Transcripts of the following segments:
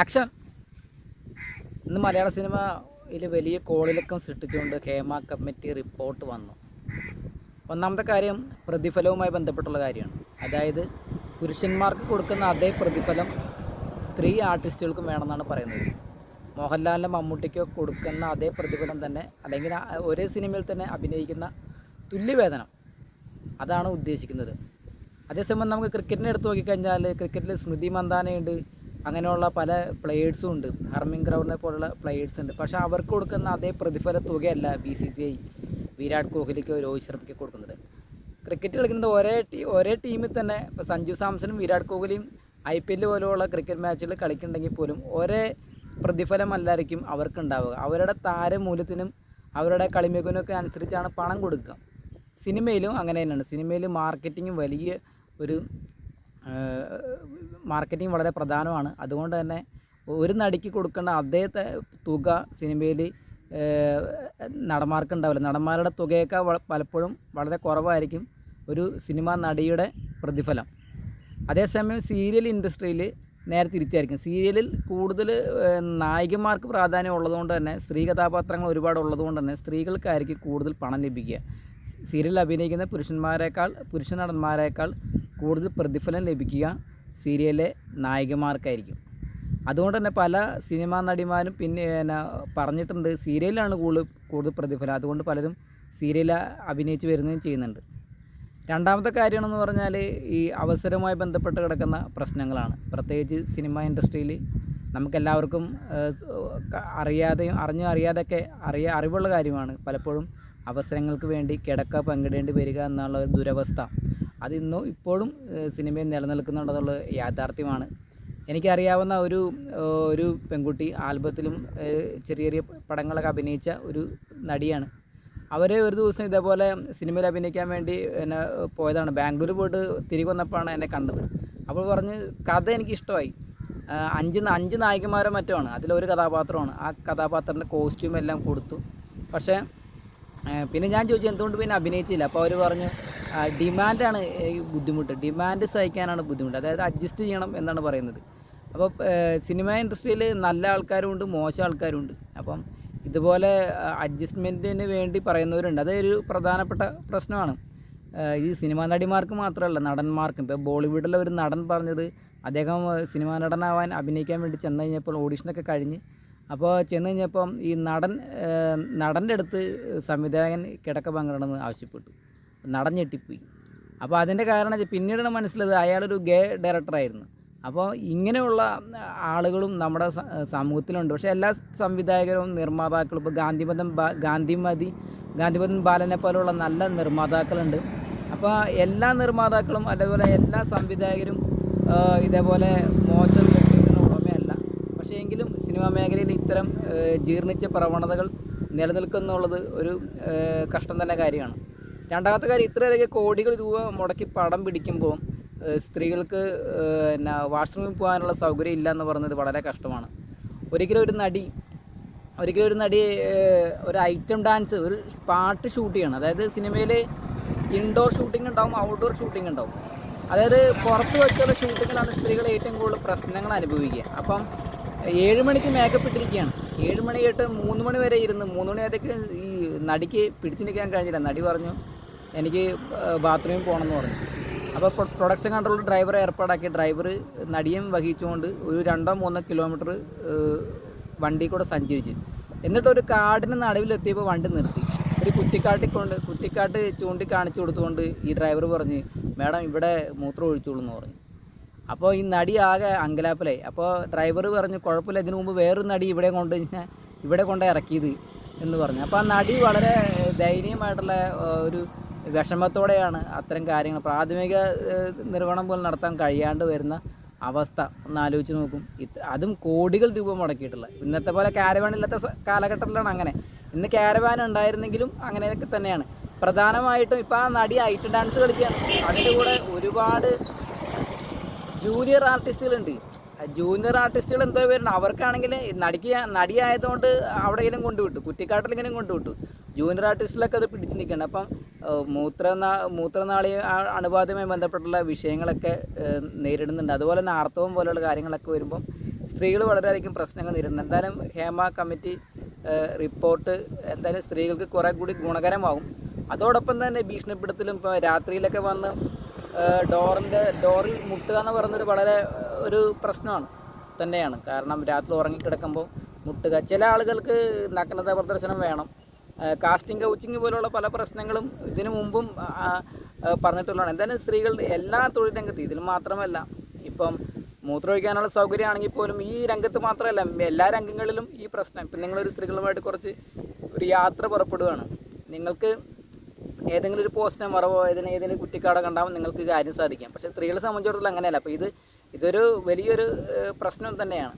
Action ഇന്ന് മലയാള സിനിമയിൽ വലിയ കോളിളക്കം സൃഷ്ടിച്ചുകൊണ്ട് ഹേമ കമ്മിറ്റി റിപ്പോർട്ട് വന്നു. ഒന്നാമത്തെ കാര്യം പ്രതിഫലവുമായി ബന്ധപ്പെട്ടുള്ള കാര്യമാണ്. അതായത് പുരുഷന്മാർക്ക് കൊടുക്കുന്ന അതേ പ്രതിഫലം സ്ത്രീ ആർട്ടിസ്റ്റുകൾക്കും വേണമെന്നാണ് പറയുന്നത്. മോഹൻലാലിന്റെ മമ്മൂട്ടിക്കോ കൊടുക്കുന്ന അതേ പ്രതിഫലം തന്നെ അല്ലെങ്കിൽ ഒരേ സിനിമയിൽ തന്നെ അഭിനയിക്കുന്ന തുല്യവേതനം. അതാണ് ഉദ്ദേശിക്കുന്നത്. അതേസമയം നമുക്ക് ക്രിക്കറ്റിനെ എടുത്ത് നോക്കിക്കഴിഞ്ഞാൽ ക്രിക്കറ്റിൽ സ്മൃതി മന്ദാനയുണ്ട് അങ്ങനെയുള്ള പല പ്ലെയേഴ്സും ഉണ്ട്. ഹർമിൻ ഗ്രൗണ്ടിനെ പോലുള്ള പ്ലെയേഴ്സ് ഉണ്ട്. പക്ഷേ അവർക്ക് കൊടുക്കുന്ന അതേ പ്രതിഫല തുകയല്ല B C C I Virat കോഹ്ലിക്കോ Rohit ശർമ്മയ്ക്ക് കൊടുക്കുന്നത്. ക്രിക്കറ്റ് കളിക്കുന്നത് ഒരേ ടീ ഒരേ ടീമിൽ തന്നെ ഇപ്പോൾ സഞ്ജു സാംസണും വിരാട് കോഹ്ലിയും ഐ പി എൽ പോലെയുള്ള ക്രിക്കറ്റ് മാച്ചുകൾ കളിക്കുന്നുണ്ടെങ്കിൽ പോലും ഒരേ പ്രതിഫലമല്ലായിരിക്കും അവർക്ക് ഉണ്ടാവുക അവരുടെ താരമൂല്യത്തിനും അവരുടെ കളിമികവിനൊക്കെ അനുസരിച്ചാണ് പണം കൊടുക്കുക. സിനിമയിലും അങ്ങനെ തന്നെയാണ്. സിനിമയിൽ മാർക്കറ്റിംഗ് വലിയ ഒരു മാർക്കറ്റിംഗ് വളരെ പ്രധാനമാണ്. അതുകൊണ്ട് തന്നെ ഒരു നടിക്ക് കൊടുക്കേണ്ട അതേ തുക സിനിമയിൽ നടന്മാർക്ക് ഉണ്ടാവില്ല. നടന്മാരുടെ തുകയൊക്കെ പലപ്പോഴും വളരെ കുറവായിരിക്കും ഒരു സിനിമ നടിയുടെ പ്രതിഫലം. അതേസമയം സീരിയൽ ഇൻഡസ്ട്രിയിൽ നേരെ തിരിച്ചായിരിക്കും. സീരിയലിൽ കൂടുതൽ നായികന്മാർക്ക് പ്രാധാന്യം ഉള്ളതുകൊണ്ട് തന്നെ സ്ത്രീ കഥാപാത്രങ്ങൾ ഒരുപാട് ഉള്ളതുകൊണ്ട് തന്നെ സ്ത്രീകൾക്കായിരിക്കും കൂടുതൽ പണം ലഭിക്കുക. സീരിയലിൽ അഭിനയിക്കുന്ന പുരുഷന്മാരെക്കാൾ പുരുഷ നടന്മാരെക്കാൾ കൂടുതൽ പ്രതിഫലം ലഭിക്കുക. സീരിയലിലെ നായികമാർക്കായിരിക്കും. അതുകൊണ്ട് തന്നെ പല സിനിമാ നടിമാരും പിന്നെ എന്നാ പറഞ്ഞിട്ടുണ്ട് സീരിയലിലാണ് കൂടുതൽ കൂടുതൽ പ്രതിഫലം. അതുകൊണ്ട് പലരും സീരിയൽ അഭിനയിച്ച് വരുന്നതും ചെയ്യുന്നുണ്ട്. രണ്ടാമത്തെ കാര്യമെന്ന് പറഞ്ഞാൽ ഈ അവസരവുമായി ബന്ധപ്പെട്ട് കിടക്കുന്ന പ്രശ്നങ്ങളാണ്. പ്രത്യേകിച്ച് സിനിമ ഇൻഡസ്ട്രിയിൽ നമുക്കെല്ലാവർക്കും അറിയാതെയും അറിഞ്ഞോ അറിയാതെയൊക്കെ അറിയ അറിവുള്ള കാര്യമാണ്. പലപ്പോഴും അവസരങ്ങൾക്ക് വേണ്ടി കിടക്ക പങ്കിടേണ്ടി വരിക എന്നുള്ള ദുരവസ്ഥ. അത് ഇന്നും ഇപ്പോഴും സിനിമയിൽ നിലനിൽക്കുന്നുണ്ടെന്നുള്ള യാഥാർത്ഥ്യമാണ്. എനിക്കറിയാവുന്ന ഒരു ഒരു പെൺകുട്ടി ആൽബത്തിലും ചെറിയ ചെറിയ പടങ്ങളൊക്കെ അഭിനയിച്ച ഒരു നടിയാണ്. അവരെ ഒരു ദിവസം ഇതേപോലെ സിനിമയിൽ അഭിനയിക്കാൻ വേണ്ടി എന്നെ പോയതാണ്. ബാംഗ്ലൂർ പോയിട്ട് തിരികെ വന്നപ്പോഴാണ് എന്നെ കണ്ടത്. അപ്പോൾ പറഞ്ഞ് കഥ എനിക്കിഷ്ടമായി. അഞ്ച് അഞ്ച് നായികമാരോ മറ്റോ ആണ്. അതിലൊരു കഥാപാത്രമാണ്. ആ കഥാപാത്രത്തിന്റെ കോസ്റ്റ്യൂം എല്ലാം കൊടുത്തു. പക്ഷേ പിന്നെ ഞാൻ ചോദിച്ചു എന്തുകൊണ്ട് പിന്നെ അഭിനയിച്ചില്ല? അപ്പോൾ അവർ പറഞ്ഞു ഡിമാൻഡാണ് ബുദ്ധിമുട്ട്. ഡിമാൻഡ് സഹിക്കാനാണ് ബുദ്ധിമുട്ട്. അതായത് അഡ്ജസ്റ്റ് ചെയ്യണം എന്നാണ് പറയുന്നത്. അപ്പോൾ സിനിമ ഇൻഡസ്ട്രിയിൽ നല്ല ആൾക്കാരും ഉണ്ട് മോശം ആൾക്കാരും ഉണ്ട് അപ്പം ഇതുപോലെ അഡ്ജസ്റ്റ്മെന്റിന് വേണ്ടി പറയുന്നവരുണ്ട്. അതൊരു പ്രധാനപ്പെട്ട പ്രശ്നമാണ്. ഈ സിനിമാ നടിമാർക്ക് മാത്രമല്ല നടന്മാർക്കും. ഇപ്പോൾ ബോളിവുഡിലെ ഒരു നടൻ പറഞ്ഞത് അദ്ദേഹം സിനിമാ നടനാവാൻ അഭിനയിക്കാൻ വേണ്ടി ചെന്ന് കഴിഞ്ഞപ്പോൾ ഓഡീഷനൊക്കെ കഴിഞ്ഞ്. അപ്പോൾ ചെന്ന് കഴിഞ്ഞപ്പം ഈ നടൻ നടന്റെ അടുത്ത് സംവിധായകൻ കിടക്ക പങ്കിടണമെന്ന് ആവശ്യപ്പെട്ടു. നടൻ ഞെട്ടിപ്പോയി അപ്പോൾ അതിന്റെ കാരണം പിന്നീടാണ് മനസ്സിലായത് അയാളൊരു ഗേ ഡയറക്ടറായിരുന്നു. അപ്പോൾ ഇങ്ങനെയുള്ള ആളുകളും നമ്മുടെ സമൂഹത്തിലുണ്ട്. പക്ഷേ എല്ലാ സംവിധായകരും നിർമ്മാതാക്കളും ഇപ്പോൾ ഗാന്ധിമതം ഗാന്ധിമതി ഗാന്ധിമതൻ ബാലനെ പോലുള്ള നല്ല നിർമ്മാതാക്കളുണ്ട്. അപ്പോൾ എല്ലാ നിർമ്മാതാക്കളും അതേപോലെ എല്ലാ സംവിധായകരും ഇതേപോലെ മോശം വ്യക്തിത്വത്തിന് ഉടമയല്ല. പക്ഷേ എങ്കിലും സിനിമാ മേഖലയിൽ ഇത്തരം ജീർണിച്ച പ്രവണതകൾ നിലനിൽക്കുന്നുള്ളത് ഒരു കഷ്ടം തന്നെ കാര്യമാണ്. രണ്ടാമത്തെ കാര്യം ഇത്രയധികം കോടികൾ രൂപ മുടക്കി പടം പിടിക്കുമ്പോൾ സ്ത്രീകൾക്ക് പിന്നെ വാഷ്റൂമിൽ പോകാനുള്ള സൗകര്യം ഇല്ല എന്ന് പറയുന്നത് വളരെ കഷ്ടമാണ്. ഒരിക്കലും ഒരു നടി ഒരിക്കലും ഒരു നടി ഒരു ഐറ്റം ഡാൻസ് ഒരു പാട്ട് ഷൂട്ട് ചെയ്യണം. അതായത് സിനിമയിൽ ഇൻഡോർ ഷൂട്ടിംഗ് ഉണ്ടാവും ഔട്ട്ഡോർ ഷൂട്ടിംഗ് ഉണ്ടാവും. അതായത് പുറത്ത് വെച്ചുള്ള ഷൂട്ടിങ്ങിലാണ് സ്ത്രീകൾ ഏറ്റവും കൂടുതൽ പ്രശ്നങ്ങൾ അനുഭവിക്കുക. അപ്പം ഏഴ് മണിക്ക് മേക്കപ്പ് ഇട്ടിരിക്കുകയാണ്. ഏഴ് മണി തൊട്ട് മൂന്ന് മണി വരെ ഇരുന്ന് മൂന്ന് മണി വരെയൊക്കെ ഈ നടിക്ക് പിടിച്ചു നിൽക്കാൻ കഴിഞ്ഞില്ല. നടി പറഞ്ഞു എനിക്ക് ബാത്റൂമിൽ പോകണമെന്ന് പറഞ്ഞു. അപ്പോൾ പ്രൊഡക്ഷൻ കൺട്രോൾ ഡ്രൈവർ ഏർപ്പാടാക്കി ഡ്രൈവർ നടിയും വഹിച്ചുകൊണ്ട് ഒരു രണ്ടോ മൂന്നോ കിലോമീറ്റർ വണ്ടി കൂടെ സഞ്ചരിച്ച്. എന്നിട്ട് ഒരു കാടിന് നടുവിലെത്തിയപ്പോൾ വണ്ടി നിർത്തി. ഒരു കുറ്റിക്കാട്ടിൽ കൊണ്ട് കുറ്റിക്കാട്ട് ചൂണ്ടിക്കാണിച്ചു കൊടുത്തുകൊണ്ട് ഈ ഡ്രൈവർ പറഞ്ഞ് മേഡം ഇവിടെ മൂത്രം ഒഴിച്ചോളൂ എന്ന് പറഞ്ഞു. അപ്പോൾ ഈ നടി ആകെ അങ്കലാപ്പിലായി. അപ്പോൾ ഡ്രൈവർ പറഞ്ഞു കുഴപ്പമില്ല ഇതിനു മുമ്പ് വേറൊരു നടി ഇവിടെ കൊണ്ട് ഞാൻ ഇവിടെ കൊണ്ട് ഇറക്കിയത് എന്ന് പറഞ്ഞു. അപ്പോൾ ആ നടി വളരെ ദയനീയമായിട്ടുള്ള ഒരു വിഷമത്തോടെയാണ് അത്തരം കാര്യങ്ങൾ പ്രാഥമിക നിർവഹണം പോലും നടത്താൻ കഴിയാണ്ട് വരുന്ന അവസ്ഥ ഒന്ന് ആലോചിച്ച് നോക്കും. അതും കോടികൾ രൂപ മുടക്കിയിട്ടുള്ള ഇന്നത്തെ പോലെ ക്യാരവാൻ ഇല്ലാത്ത കാലഘട്ടത്തിലാണ് അങ്ങനെ. ഇന്ന് കാരവാൻ ഉണ്ടായിരുന്നെങ്കിലും അങ്ങനെയൊക്കെ തന്നെയാണ്. പ്രധാനമായിട്ടും ഇപ്പോൾ ആ നടി ഐറ്റം ഡാൻസ് കളിക്കുകയാണ് അതിന്റെ കൂടെ ഒരുപാട് ജൂനിയർ ആർട്ടിസ്റ്റുകളുണ്ട് ജൂനിയർ ആർട്ടിസ്റ്റുകൾ എന്തോ പേരുണ്ട് അവർക്കാണെങ്കിൽ നടിക്ക് നടിയായതുകൊണ്ട് അവിടെയെങ്കിലും കൊണ്ടുവിട്ടു. കുറ്റിക്കാട്ടിലെങ്കിലും കൊണ്ടുവിട്ടു. ജൂനിയർ ആർട്ടിസ്റ്റിലൊക്കെ അത് പിടിച്ചു നിൽക്കുന്നുണ്ട് അപ്പം മൂത്രനാ മൂത്രനാളി അണുബാധയുമായി ബന്ധപ്പെട്ടുള്ള വിഷയങ്ങളൊക്കെ നേരിടുന്നുണ്ട്. അതുപോലെ തന്നെ ആർത്തവം പോലെയുള്ള കാര്യങ്ങളൊക്കെ വരുമ്പം സ്ത്രീകൾ വളരെയധികം പ്രശ്നങ്ങൾ നേരിടുന്നു എന്തായാലും ഹേമ കമ്മിറ്റി റിപ്പോർട്ട് എന്തായാലും സ്ത്രീകൾക്ക് കുറേ കൂടി ഗുണകരമാകും. അതോടൊപ്പം തന്നെ ഭീഷണിപ്പെടുത്തലും ഇപ്പോൾ രാത്രിയിലൊക്കെ വന്ന് ഡോറിന്റെ ഡോറിൽ മുട്ടുക എന്ന് പറയുന്നത് വളരെ ഒരു പ്രശ്നമാണ്. തന്നെയാണ്. കാരണം രാത്രി ഉറങ്ങിക്കിടക്കുമ്പോൾ മുട്ടുക. ചില ആളുകൾക്ക് നഗ്നത പ്രദർശനം വേണം. കാസ്റ്റിംഗ് കൗച്ചിങ് പോലുള്ള പല പ്രശ്നങ്ങളും ഇതിനു മുമ്പും പറഞ്ഞിട്ടുള്ളതാണ്. എന്തായാലും സ്ത്രീകളുടെ എല്ലാ തൊഴിൽ രംഗത്തും ഇതിൽ മാത്രമല്ല. ഇപ്പം മൂത്രമൊഴിക്കാനുള്ള സൗകര്യമാണെങ്കിൽ പോലും ഈ രംഗത്ത് മാത്രമല്ല എല്ലാ രംഗങ്ങളിലും ഈ പ്രശ്നം. ഇപ്പം നിങ്ങളൊരു സ്ത്രീകളുമായിട്ട് കുറച്ച് ഒരു യാത്ര പുറപ്പെടുകയാണ് നിങ്ങൾക്ക് ഏതെങ്കിലും ഒരു പോസ്റ്റിനെ മറവോ ഏതെങ്കിലും ഏതെങ്കിലും കുറ്റിക്കാടോ കണ്ടാൽ നിങ്ങൾക്ക് കാര്യം സാധിക്കാം. പക്ഷേ സ്ത്രീകളെ സംബന്ധിച്ചിടത്തോളം അങ്ങനെയല്ല. അപ്പോൾ ഇത് ഇതൊരു വലിയൊരു പ്രശ്നം തന്നെയാണ്.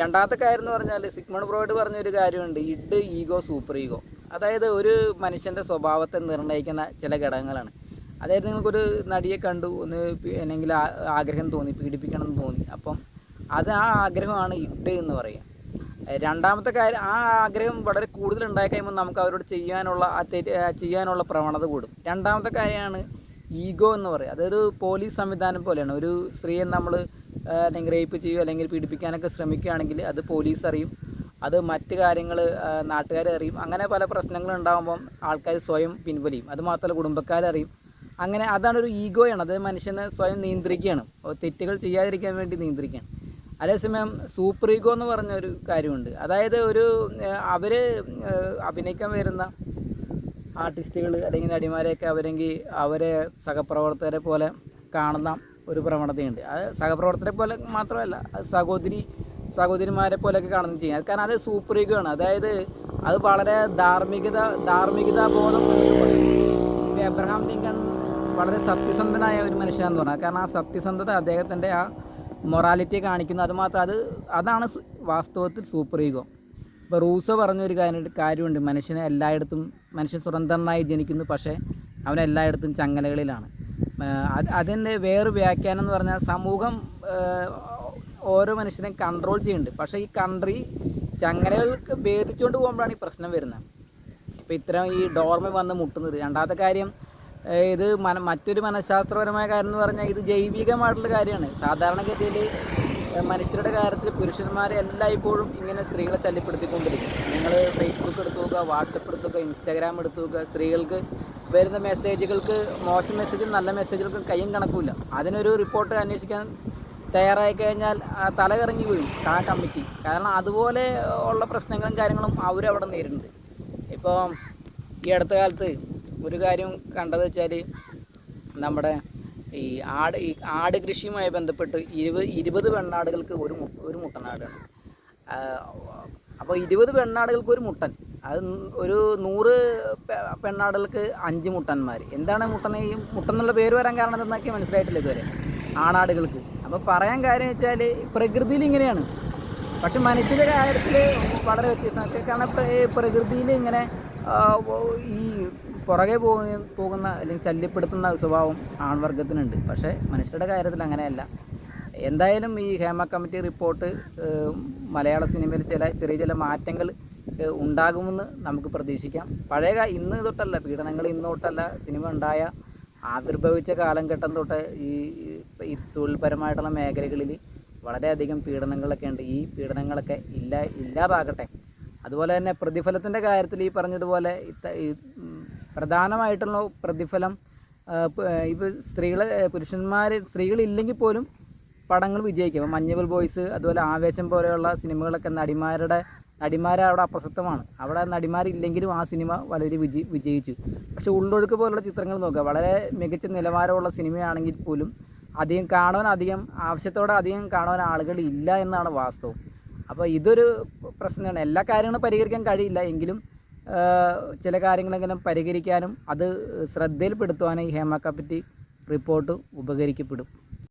രണ്ടാമത്തെ കാര്യം എന്ന് പറഞ്ഞാൽ സിഗ്മണ്ട് ബ്രോയിഡ് പറഞ്ഞൊരു കാര്യമുണ്ട്. Id ego super ego. അതായത് ഒരു മനുഷ്യന്റെ സ്വഭാവത്തെ നിർണയിക്കുന്ന ചില ഘടകങ്ങളാണ്. അതായത് നിങ്ങൾക്കൊരു നടിയെ കണ്ടു ഒന്ന് അല്ലെങ്കിൽ ആഗ്രഹം തോന്നി പീഡിപ്പിക്കണം എന്ന് തോന്നി അപ്പം അത് ആ ആഗ്രഹമാണ് ഇട്ട് എന്ന് പറയുക രണ്ടാമത്തെ കാര്യം ആ ആഗ്രഹം വളരെ കൂടുതൽ ഉണ്ടായി കഴിയുമ്പോൾ നമുക്ക് അവരോട് ചെയ്യാനുള്ള ചെയ്യാനുള്ള പ്രവണത കൂടും. രണ്ടാമത്തെ കാര്യമാണ് ഈഗോ എന്ന് പറയുക അതൊരു പോലീസ് സംവിധാനം പോലെയാണ്. ഒരു സ്ത്രീയെ നമ്മൾ അല്ലെങ്കിൽ റേപ്പ് ചെയ്യുകയോ അല്ലെങ്കിൽ പീഡിപ്പിക്കാനൊക്കെ ശ്രമിക്കുകയാണെങ്കിൽ അത് പോലീസ് അറിയും. അത് മറ്റ് കാര്യങ്ങൾ നാട്ടുകാർ അറിയും. അങ്ങനെ പല പ്രശ്നങ്ങൾ ഉണ്ടാകുമ്പം ആൾക്കാർ സ്വയം പിൻവലിയും. അത് മാത്രമല്ല കുടുംബക്കാരറിയും അങ്ങനെ അതാണ് ഒരു ഈഗോയാണ്. അത് മനുഷ്യനെ സ്വയം നിയന്ത്രിക്കുകയാണ്. തെറ്റുകൾ ചെയ്യാതിരിക്കാൻ വേണ്ടി നിയന്ത്രിക്കുകയാണ്. അതേസമയം സൂപ്പർ ഈഗോ എന്ന് പറഞ്ഞ ഒരു കാര്യമുണ്ട്. അതായത് ഒരു അവർ അഭിനയിക്കാൻ വരുന്ന ആർട്ടിസ്റ്റുകൾ അല്ലെങ്കിൽ നടിമാരെയൊക്കെ അവരെങ്കിൽ അവരെ സഹപ്രവർത്തകരെ പോലെ കാണുന്ന ഒരു പ്രവണതയുണ്ട്. അത് സഹപ്രവർത്തകരെ പോലെ മാത്രമല്ല സഹോദരി സഹോദരിമാരെ പോലെയൊക്കെ കാണുന്നത് ചെയ്യും. കാരണം അത് സൂപ്പർ ഈഗോ ആണ് അതായത് അത് വളരെ ധാർമ്മികത ധാർമ്മികതാ ബോധം എബ്രഹാം ലിങ്കൺ വളരെ സത്യസന്ധനായ ഒരു മനുഷ്യനാണെന്ന് പറഞ്ഞാൽ കാരണം ആ സത്യസന്ധത അദ്ദേഹത്തിന്റെ ആ മൊറാലിറ്റിയെ കാണിക്കുന്നു. അത് മാത്രം അത് അതാണ് വാസ്തവത്തിൽ സൂപ്പർ ഈഗോ ഇപ്പോൾ റൂസോ പറഞ്ഞൊരു കാര്യം കാര്യമുണ്ട്. മനുഷ്യനെ എല്ലായിടത്തും മനുഷ്യൻ സ്വതന്ത്രനായി ജനിക്കുന്നു പക്ഷേ അവൻ എല്ലായിടത്തും ചങ്ങലകളിലാണ്. അതിന്റെ വേറൊരു വ്യാഖ്യാനം എന്ന് പറഞ്ഞാൽ സമൂഹം ഓരോ മനുഷ്യനെയും കൺട്രോൾ ചെയ്യുന്നുണ്ട്. പക്ഷേ ഈ കൺട്രി ചങ്ങലകൾക്ക് ഭേദിച്ചുകൊണ്ട് പോകുമ്പോഴാണ് ഈ പ്രശ്നം വരുന്നത്. ഇപ്പോൾ ഇത്തരം ഈ ഡോർമ വന്ന് മുട്ടുന്നത്. രണ്ടാമത്തെ കാര്യം ഇത് മന മറ്റൊരു മനഃശാസ്ത്രപരമായ കാര്യം എന്ന് പറഞ്ഞാൽ ഇത് ജൈവികമായിട്ടുള്ള കാര്യമാണ്. സാധാരണഗതിയിൽ മനുഷ്യരുടെ കാര്യത്തിൽ പുരുഷന്മാരെ എല്ലായ്പ്പോഴും ഇങ്ങനെ സ്ത്രീകളെ ശല്യപ്പെടുത്തിക്കൊണ്ടിരിക്കും. നിങ്ങൾ ഫേസ്ബുക്ക് എടുത്തു നോക്കുക വാട്സപ്പ് എടുത്തു നോക്കുക ഇൻസ്റ്റാഗ്രാം എടുത്തു നോക്കുക സ്ത്രീകൾക്ക് വരുന്ന മെസ്സേജുകൾക്ക് മോശം മെസ്സേജും നല്ല മെസ്സേജുകൾക്കും കയ്യും കണക്കുമില്ല അതിനൊരു റിപ്പോർട്ട് അന്വേഷിക്കാൻ തയ്യാറായി കഴിഞ്ഞാൽ തലകറങ്ങി തല കറങ്ങി വീഴും ആ കമ്മിറ്റി. കാരണം അതുപോലെ ഉള്ള പ്രശ്നങ്ങളും കാര്യങ്ങളും അവരവിടെ നേരിടുന്നുണ്ട്. ഇപ്പോൾ ഈ അടുത്ത കാലത്ത് ഒരു കാര്യം കണ്ടത് വെച്ചാൽ നമ്മുടെ ഈ ആട് ഈ ആട് കൃഷിയുമായി ബന്ധപ്പെട്ട് ഇരുപത് ഇരുപത് പെണ്ണാടുകൾക്ക് ഒരു ഒരു മുട്ടനാടാണ് അപ്പോൾ ഇരുപത് പെണ്ണാടുകൾക്ക് ഒരു മുട്ടൻ. അത് ഒരു നൂറ് പെണ്ണാടുകൾക്ക് അഞ്ച് മുട്ടന്മാർ എന്താണ് മുട്ടൻ ഈ മുട്ടൻ പേര് വരാൻ കാരണം എന്തെന്നൊക്കെ മനസ്സിലായിട്ടില്ല ഇതുവരെ. ആണാടുകൾക്ക്. അപ്പോൾ പറയാൻ കാര്യം വെച്ചാൽ പ്രകൃതിയിൽ ഇങ്ങനെയാണ്. പക്ഷെ മനുഷ്യന്റെ കാര്യത്തിൽ വളരെ വ്യത്യസ്തമാണ്. കാരണം പ്ര- പ്രകൃതിയിൽ ഇങ്ങനെ ഈ പുറകെ പോകുന്ന പോകുന്ന അല്ലെങ്കിൽ ശല്യപ്പെടുത്തുന്ന സ്വഭാവം ആൺവർഗത്തിനുണ്ട്. പക്ഷേ മനുഷ്യരുടെ കാര്യത്തിൽ അങ്ങനെയല്ല. എന്തായാലും ഈ ഹേമ കമ്മിറ്റി റിപ്പോർട്ട് മലയാള സിനിമയിൽ ചില ചെറിയ ചില മാറ്റങ്ങൾ ഉണ്ടാകുമെന്ന് നമുക്ക് പ്രതീക്ഷിക്കാം. പഴയ ഇന്ന് തൊട്ടല്ല പീഡനങ്ങൾ ഇന്ന് തൊട്ടല്ല സിനിമ ഉണ്ടായ ആവിർഭവിച്ച കാലഘട്ടം തൊട്ട് ഈ ഈ തൊഴിൽപരമായിട്ടുള്ള മേഖലകളിൽ വളരെയധികം പീഡനങ്ങളൊക്കെ ഉണ്ട്. ഈ പീഡനങ്ങളൊക്കെ ഇല്ല ഇല്ലാതാകട്ടെ. അതുപോലെ തന്നെ പ്രതിഫലത്തിന്റെ കാര്യത്തിൽ ഈ പറഞ്ഞതുപോലെ പ്രധാനമായിട്ടുള്ള പ്രതിഫലം ഇപ്പോൾ സ്ത്രീകളെ പുരുഷന്മാർ സ്ത്രീകളില്ലെങ്കിൽ പോലും പടങ്ങൾ വിജയിക്കും. അപ്പോൾ ബോയ്സ് അതുപോലെ ആവേശം പോലെയുള്ള സിനിമകളൊക്കെ നടിമാരുടെ നടിമാരെ അവിടെ അപ്രസക്തമാണ്. അവിടെ നടിമാരില്ലെങ്കിലും ആ സിനിമ വളരെ വിജയി വിജയിച്ചു. പക്ഷേ ഉള്ളൊഴുക്ക് പോലുള്ള ചിത്രങ്ങൾ നോക്കുക. വളരെ മികച്ച നിലവാരമുള്ള സിനിമയാണെങ്കിൽ പോലും അധികം കാണുവാൻ അധികം ആവശ്യത്തോടെ അധികം കാണുവാൻ ആളുകൾ ഇല്ല എന്നാണ് വാസ്തവം. അപ്പോൾ ഇതൊരു പ്രശ്നമാണ്. എല്ലാ കാര്യങ്ങളും പരിഹരിക്കാൻ കഴിയില്ല. എങ്കിലും ചില കാര്യങ്ങളെങ്കിലും പരിഹരിക്കാനും അത് ശ്രദ്ധയിൽപ്പെടുത്തുവാനും ഈ ഹേമ കമ്മിറ്റി റിപ്പോർട്ട് ഉപകരിക്കപ്പെടും.